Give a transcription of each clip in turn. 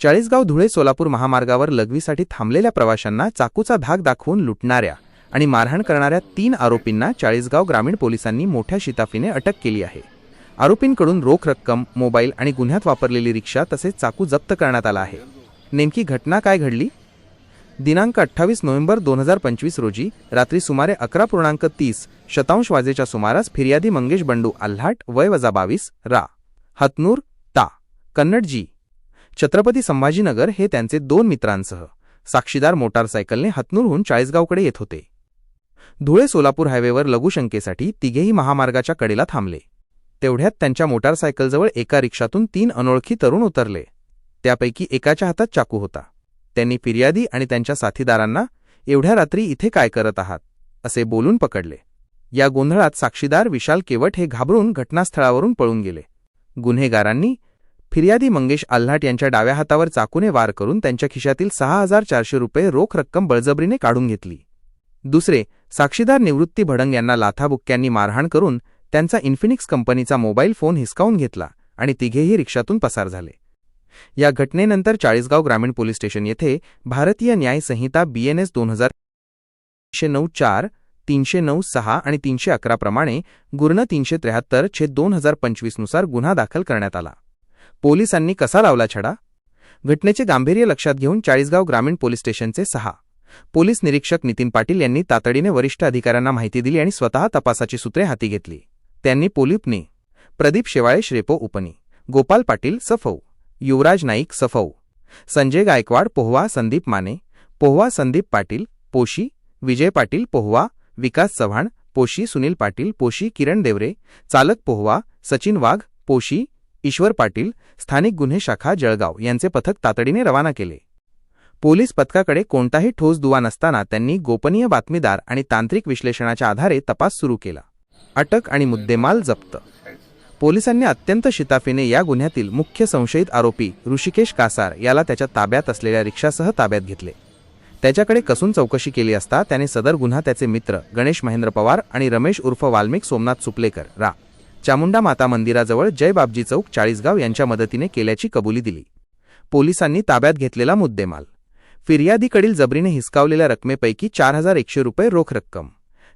चाळीसगाव धुळे सोलापूर महामार्गावर लघवीसाठी थांबलेल्या प्रवाशांना चाकूचा धाक दाखवून लुटणाऱ्या आणि मारहाण करणाऱ्या तीन आरोपींना चाळीसगाव ग्रामीण पोलिसांनी मोठ्या शिताफीने अटक केली आहे. आरोपींकडून रोख रक्कम मोबाईल आणि गुन्ह्यात वापरलेली रिक्षा तसेच चाकू जप्त करण्यात आला आहे. नेमकी घटना काय घडली? दिनांक अठ्ठावीस नोव्हेंबर दोन हजार पंचवीस रोजी रात्री सुमारे अकरा पूर्णांक तीस शतांश वाजेच्या सुमारास फिर्यादी मंगेश बंडू आल्हाट वय वजा बावीस रा. हतनूर ता. कन्नड जी छत्रपती संभाजीनगर हे त्यांचे दोन मित्रांसह साक्षीदार मोटारसायकलने हतनूरहून चाळीसगावकडे येत होते. धुळे सोलापूर हायवेवर लघुशंकेसाठी तिघेही महामार्गाच्या कडेला थांबले. तेवढ्यात त्यांच्या मोटारसायकलजवळ एका रिक्षातून तीन अनोळखी तरुण उतरले. त्यापैकी एकाच्या हातात चाकू होता. त्यांनी फिर्यादी आणि त्यांच्या साथीदारांना एवढ्या रात्री इथे काय करत आहात? असे बोलून पकडले. या गोंधळात साक्षीदार विशाल केवट हे घाबरून घटनास्थळावरून पळून गेले. गुन्हेगारांनी फिर्यादी मंगेश आल्हाट यांच्या डाव्या हातावर चाकूने वार करून त्यांच्या खिशातील सहा हजार चारशे रुपये रोख रक्कम बळजबरीने काढून घेतली. दुसरे साक्षीदार निवृत्ती भडंग यांना लाथाबुक्क्यांनी मारहाण करून त्यांचा इन्फिनिक्स कंपनीचा मोबाईल फोन हिसकावून घेतला आणि तिघेही रिक्षातून पसार झाले. या घटनेनंतर चाळीसगाव ग्रामीण पोलीस स्टेशन येथे भारतीय न्याय संहिता बीएनएस दोन हजार तीनशे नऊ चार तीनशे नऊ सहा आणि तीनशे अकरा प्रमाणे गुर्ण तीनशे त्र्याहत्तर छे दोन हजार पंचवीसनुसार गुन्हा दाखल करण्यात आला. पोलिसांनी कसा लावला छडा? घटनेचे गांभीर्य लक्षात घेऊन चाळीसगाव ग्रामीण पोलीस स्टेशनचे सहा. पोलीस निरीक्षक नितीन पाटील यांनी तातडीने वरिष्ठ अधिकाऱ्यांना माहिती दिली आणि स्वतः तपासाची सूत्रे हाती घेतली. त्यांनी पोलिपनी प्रदीप शेवाळे श्रेपो उपनी गोपाल पाटील सफौ युवराज नाईक सफौ संजय गायकवाड पोहवा संदीप माने पोहवा संदीप पाटील पोशी विजय पाटील पोहवा विकास चव्हाण पोशी सुनील पाटील पोशी किरण देवरे चालक पोहवा सचिन वाघ पोशी ईश्वर पाटील स्थानिक गुन्हे शाखा जळगाव यांचे पथक तातडीने रवाना केले. पोलीस पथकाकडे कोणताही ठोस दुवा नसताना त्यांनी गोपनीय बातमीदार आणि तांत्रिक विश्लेषणाच्या आधारे तपास सुरू केला. अटक आणि मुद्देमाल जप्त. पोलिसांनी अत्यंत शिताफीने या गुन्ह्यातील मुख्य संशयित आरोपी ऋषिकेश कासार याला त्याच्या ताब्यात असलेल्या रिक्षासह ताब्यात घेतले. त्याच्याकडे कसून चौकशी केली असता त्याने सदर गुन्हा त्याचे मित्र गणेश महेंद्र पवार आणि रमेश उर्फ वाल्मिक सोमनाथ सुपलेकर रा. चामुंडा माता मंदिराजवळ जय बाबजी चौक चाळीसगाव यांच्या मदतीने केल्याची कबुली दिली. पोलिसांनी ताब्यात घेतलेला मुद्देमाल. फिर्यादीकडील जबरीने हिसकावलेल्या रकमेपैकी चार हजार एकशे रुपये रोख रक्कम.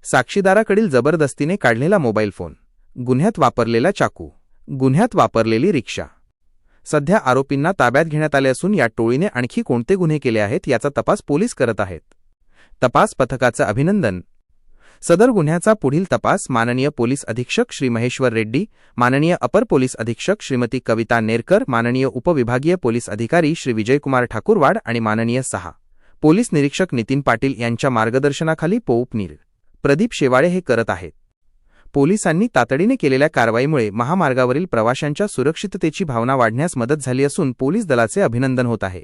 साक्षीदाराकडील जबरदस्तीने काढलेला मोबाईल फोन. गुन्ह्यात वापरलेला चाकू. गुन्ह्यात वापरलेली रिक्षा. सध्या आरोपींना ताब्यात घेण्यात आले असून या टोळीने आणखी कोणते गुन्हे केले आहेत याचा तपास पोलीस करत आहेत. तपास पथकाचं अभिनंदन सदर गुन्ह्याचा पुढील तपास माननीय पोलीस अधीक्षक श्री महेश्वर रेड्डी माननीय अपर पोलीस अधीक्षक श्रीमती कविता नेरकर माननीय उपविभागीय पोलीस अधिकारी श्री विजयकुमार ठाकूरवाड आणि माननीय सहा. पोलीस निरीक्षक नितीन पाटील यांच्या मार्गदर्शनाखाली पोऊपनीर प्रदीप शेवाळे हे करत आहेत. पोलिसांनी तातडीने केलेल्या कारवाईमुळे महामार्गावरील प्रवाशांच्या सुरक्षिततेची भावना वाढण्यास मदत झाली असून पोलीस दलाचे अभिनंदन होत आहे.